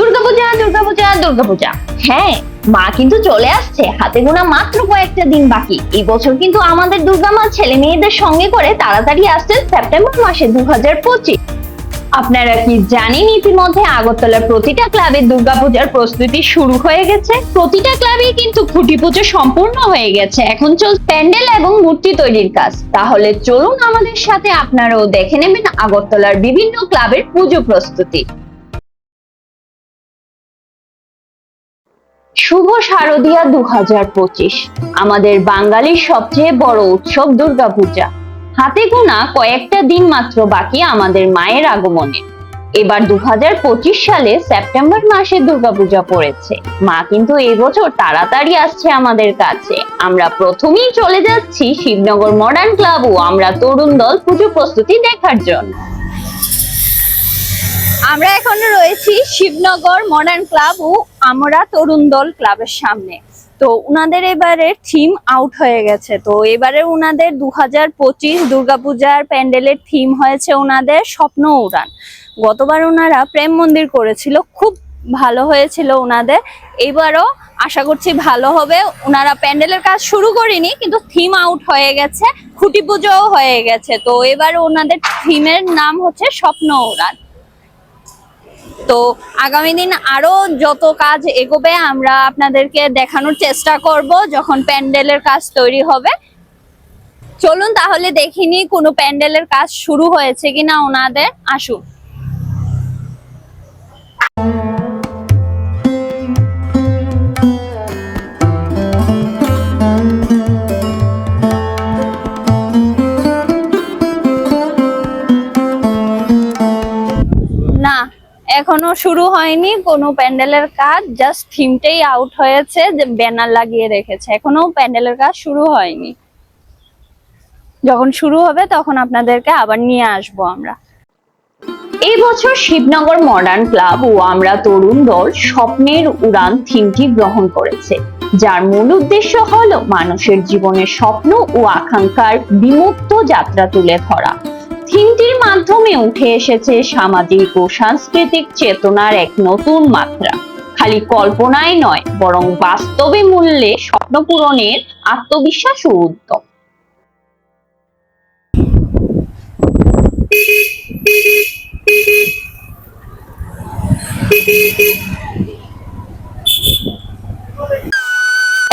দুর্গাপূজা দুর্গাপূজা দুর্গাপূজা। হ্যাঁ মা কিন্তু চলে আসছে। হাতে গোনা মাত্র কয়েকটা দিন বাকি। এই বছর কিন্তু আমাদের দুর্গা মা ছেলে মেয়েদের সঙ্গে করে তাড়াতাড়ি আসছে সেপ্টেম্বর মাসে দু হাজার পঁচিশ। আপনারা কি জানেন ইতিমধ্যে আগরতলার প্রতিটা ক্লাবে দুর্গাপূজার প্রস্তুতি শুরু হয়ে গেছে? প্রতিটা ক্লাবেই কিন্তু খুঁটি পুজো সম্পূর্ণ হয়ে গেছে। এখন চল প্যান্ডেল এবং মূর্তি তৈরির কাজ। তাহলে চলুন আমাদের সাথে আপনারাও দেখে নেবেন আগরতলার বিভিন্ন ক্লাবের পুজো প্রস্তুতি। শুভ শারদিয়া দু আমাদের বাঙালির সবচেয়ে বড় উৎসব দুর্গাপূজা। হাতে গোনা কয়েকটা দিন মাত্র বাকি আমাদের মায়ের আগমনে। এবার দু হাজার পঁচিশ সালে সেপ্টেম্বর মাসে দুর্গাপূজা পড়েছে। মা কিন্তু এবছর তাড়াতাড়ি আসছে আমাদের কাছে। আমরা প্রথমেই চলে যাচ্ছি শিবনগর মডার্ন ক্লাব ও আমরা তরুণ দল পুজো প্রস্তুতি দেখার জন্য। আমরা এখন রয়েছি শিবনগর মডার্ন ক্লাব ও আমরা তরুণ দল ক্লাবের সামনে। তো উনাদের এবারে থিম আউট হয়ে গেছে। তো এবারে উনাদের দু হাজার পঁচিশ দুর্গাপূজার প্যান্ডেলের থিম হয়েছে ওনাদের স্বপ্ন উড়ান। গতবার ওনারা প্রেম মন্দির করেছিল, খুব ভালো হয়েছিল ওনাদের এবারও আশা করছি ভালো হবে। ওনারা প্যান্ডেলের কাজ শুরু করেনি, কিন্তু থিম আউট হয়ে গেছে, খুঁটি পুজোও হয়ে গেছে। তো এবার ওনাদের থিমের নাম হচ্ছে স্বপ্ন উড়ান। তো আগামী দিন আরও যত কাজ এগোবে, আমরা আপনাদেরকে দেখানোর চেষ্টা করব যখন প্যান্ডেলের কাজ তৈরি হবে। চলুন তাহলে দেখিনি কোনো প্যান্ডেলের কাজ শুরু হয়েছে কিনা ওনাদের। আসুন। এখনও শুরু হয়নি, কোনো প্যান্ডেলের কাজ জাস্ট থিমটাই আউট হয়েছে, যে ব্যানার লাগিয়ে রেখেছে। এখনও প্যান্ডেলের কাজ শুরু হয়নি। যখন শুরু হবে, তখন আপনাদেরকে আবার নিয়ে আসব আমরা। এই বছর শিবনগর মডার্ন ক্লাব ও আমরা তরুণ দল স্বপ্নের উড়ান থিমটি গ্রহণ করেছে। যার মূল উদ্দেশ্য হল মানুষের জীবনের স্বপ্ন ও আকাঙ্ক্ষার বিমুক্ত যাত্রা তুলে ধরা। থিমটির মাধ্যমে উঠে এসেছে সামাজিক ও সাংস্কৃতিক চেতনার এক নতুন মাত্রা। খালি কল্পনায় নয়, বরং বাস্তবে মূল্যে স্বপ্ন পূরণের আত্মবিশ্বাস ও উদ্যম।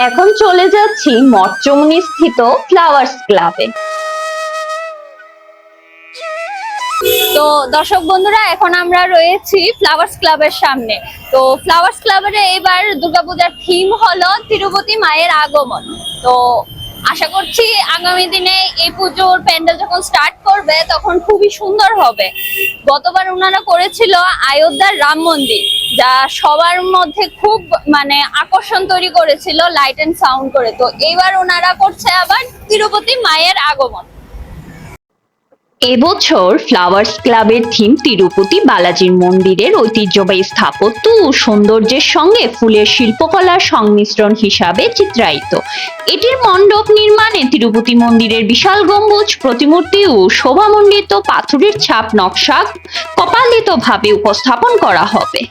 এখন চলে যাচ্ছি মঠচমনি স্থিত ফ্লাওয়ার্স ক্লাবে। তো দর্শক বন্ধুরা, এখন আমরা রয়েছি ফ্লাওয়ার্স ক্লাবের সামনে। তো ফ্লাওয়ার্স ক্লাবের এবার দুর্গাপূজার থিম হলো তিরুপতি মায়ের আগমন। তো আশা করছি আগামী দিনে এই পুজোর প্যান্ডেল যখন স্টার্ট করবে, তখন খুবই সুন্দর হবে। গতবার ওনারা করেছিল আয়োধ্যার রাম মন্দির, যা সবার মধ্যে খুব মানে আকর্ষণ তৈরি করেছিল লাইট এন্ড সাউন্ড করে। তো এইবার ওনারা করছে আবার তিরুপতি মায়ের আগমন। এবছর ফ্লাওয়ার্স ক্লাবের থিম তিরুপতি বালাজির মন্দিরের ঐতিহ্যবাহী স্থাপত্য ও সৌন্দর্যের সঙ্গে ফুলের শিল্পকলার সংমিশ্রণ হিসাবে চিত্রায়িত। এটির মণ্ডপ নির্মাণে তিরুপতি মন্দিরের বিশাল গম্বুজ, প্রতিমূর্তি ও শোভামণ্ডিত পাথরের ছাপ নকশা কপালিতভাবে উপস্থাপন করা হবে।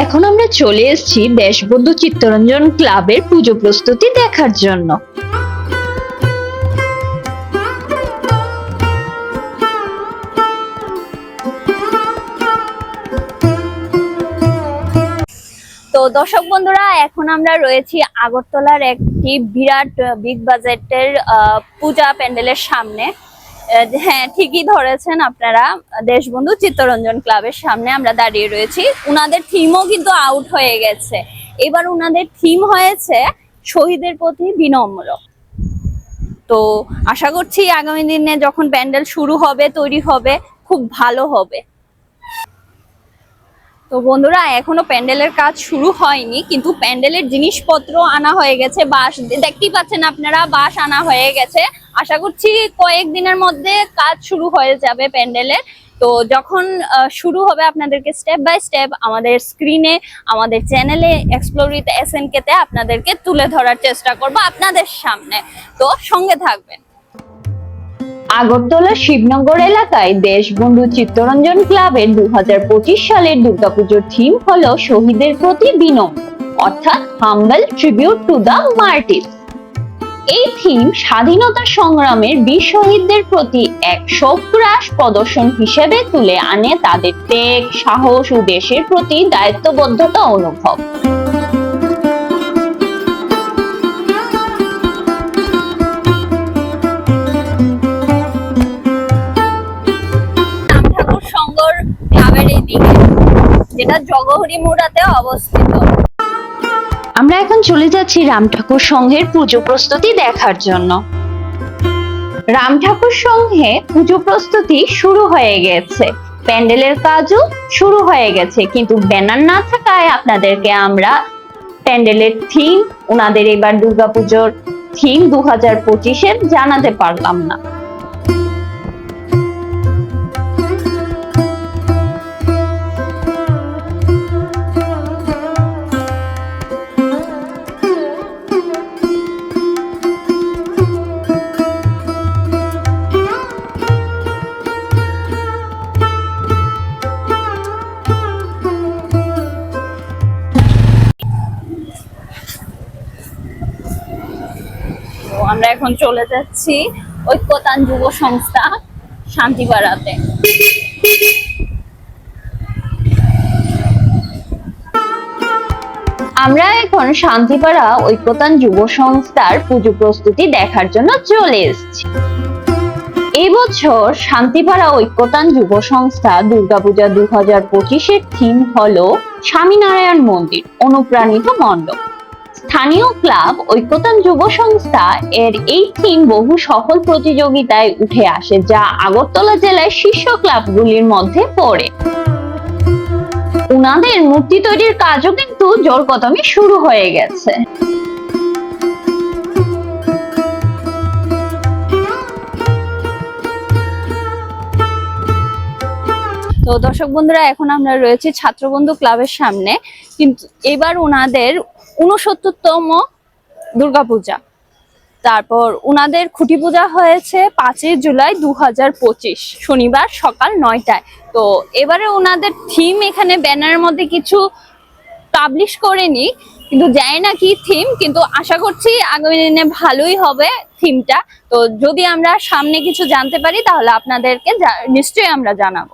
এখন আমরা চলে এসেছি দেশবন্ধু চিত্তরঞ্জন ক্লাবের পুজো প্রস্তুতি দেখার জন্য। তো দর্শক বন্ধুরা, এখন আমরা রয়েছি আগরতলার একটি বিরাট বিগ বাজেটের পূজা প্যান্ডেলের সামনে। হ্যাঁ ঠিকই ধরেছেন আপনারা। দেশবন্ধু চিত্তরঞ্জন ক্লাবের সামনে আমরা দাঁড়িয়ে রয়েছি। উনাদের থিমও কিন্তু আউট হয়ে গেছে। এবার উনাদের থিম হয়েছে শহীদের প্রতি বিনম্র। তো আশা করছি আগামী দিনে যখন প্যান্ডেল শুরু হবে, তৈরি হবে, খুব ভালো হবে। তো বন্ধুরা, এখনও প্যান্ডেলের কাজ শুরু হয়নি, কিন্তু প্যান্ডেলের জিনিসপত্র আনা হয়ে গেছে, বাঁশ। দেখতেই পাচ্ছেন আপনারা, বাঁশ আনা হয়ে গেছে। আশা করছি কয়েকদিনের মধ্যে কাজ শুরু হয়ে যাবে প্যান্ডেলের তো যখন শুরু হবে আপনাদেরকে স্টেপ বাই স্টেপ আমাদের স্ক্রিনে আমাদের চ্যানেলে এক্সপ্লোর উইথ এস এন কেতে আপনাদেরকে তুলে ধরার চেষ্টা করব আপনাদের সামনে। তো সঙ্গে থাকবেন। আগরতলা শিবনগর এলাকায় দেশবন্ধু চিত্তরঞ্জন ক্লাবের দু হাজার পঁচিশ সালের দুর্গাপুজোর থিম হলো শহীদের প্রতি বিনম্র অর্থাৎ humble tribute to the martyrs এই থিম স্বাধীনতা সংগ্রামের বীর শহীদদের প্রতি এক শোকরাস প্রদর্শন হিসেবে তুলে আনে তাদের ত্যাগ, সাহস ও দেশের প্রতি দায়িত্ববদ্ধতা অনুভব। যেটা জগহরি মুড়াতে অবস্থিত। আমরা এখন চলে যাচ্ছি রাম ঠাকুর সংঘের পুজো প্রস্তুতি দেখার জন্য। রাম ঠাকুর সংঘে পুজো প্রস্তুতি শুরু হয়ে গেছে। প্যান্ডেলের কাজও শুরু হয়ে গেছে, কিন্তু ব্যানার না থাকায় আপনাদেরকে আমরা প্যান্ডেলের থিম ওনাদের এবার দুর্গাপুজোর থিম দু হাজার পঁচিশের জানাতে পারলাম না। আমরা এখন চলে যাচ্ছি ঐক্যতান যুব সংস্থা শান্তিপাড়াতে। আমরা এখন শান্তিপাড়া ঐক্যতান যুব সংস্থার পুজো প্রস্তুতি দেখার জন্য চলে এসেছি। এবছর শান্তিপাড়া ঐক্যতান যুব সংস্থা দুর্গাপূজা দু হাজার পঁচিশের থিম হল স্বামীনারায়ণ মন্দির, অনুপ্রাণিত মণ্ডপ। স্থানীয় ক্লাব ঐক্যতান যুব সংস্থা এর এই থিম বহু সফল প্রতিযোগিতায় উঠে আসে, যা আগরতলা জেলায় শীর্ষ ক্লাবগুলির মধ্যে পড়ে। উনাদের মূর্তি তৈরির কাজও কিন্তু জোর কদমে শুরু হয়ে গেছে। তো দর্শক বন্ধুরা, এখন আমরা রয়েছি ছাত্রবন্ধু ক্লাবের সামনে। কিন্তু এবার ওনাদের উনসত্তরতম দুর্গাপূজা। তারপর উনাদের খুঁটি পূজা হয়েছে পাঁচই জুলাই দু হাজার পঁচিশ, শনিবার সকাল নয়টায়। তো এবারে ওনাদের থিম এখানে ব্যানারের মধ্যে কিছু পাবলিশ করেনি, কিন্তু জানি না কি থিম কিন্তু আশা করছি আগামী দিনে ভালোই হবে থিমটা তো যদি আমরা সামনে কিছু জানতে পারি, তাহলে আপনাদেরকে নিশ্চয়ই আমরা জানাব।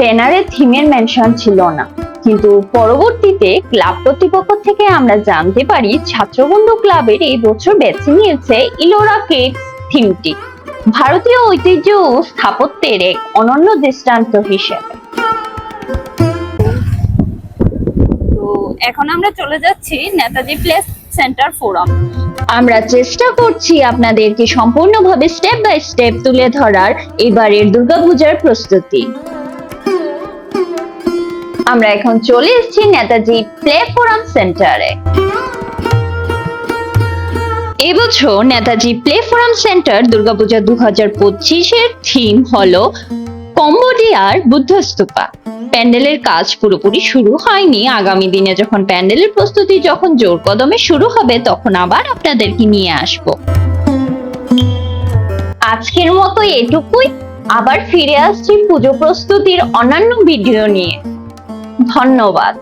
ব্যানারে থিমের মেনশন ছিল না। কিন্তু পরবর্তীতে ক্লাব কর্তৃপক্ষ থেকে আমরা জানতে পারি ছাত্রবন্ধু ক্লাবের এই বছর বেছে নিয়েছে ইলোরা কেক থিমটি ভারতীয় ঐতিহ্য ও স্থাপত্যের এক অনন্য দৃষ্টান্ত হিসেবে। তো এখন আমরা চলে যাচ্ছি নেতাজি প্লেস সেন্টার ফোরাম। আমরা চেষ্টা করছি আপনাদেরকে সম্পূর্ণভাবে স্টেপ বাই স্টেপ তুলে ধরার এবারের দুর্গাপূজার প্রস্তুতি। আমরা এখন চলে এসেছি নেতাজি প্লে ফোরাম সেন্টারে। এবছর Netaji play forum centre Durga Puja দু হাজার পঁচিশের থিম হলো কম্বোডিয়ার বুদ্ধস্তূপা। প্যান্ডেলের কাজ পুরোপুরি শুরু হয়নি। আগামী দিনে যখন প্যান্ডেলের প্রস্তুতি যখন জোর কদমে শুরু হবে, তখন আবার আপনাদেরকে নিয়ে আসব। আজকের মতো এটুকুই। আবার ফিরে আসছি পুজো প্রস্তুতির অন্যান্য ভিডিও নিয়ে। ধন্যবাদ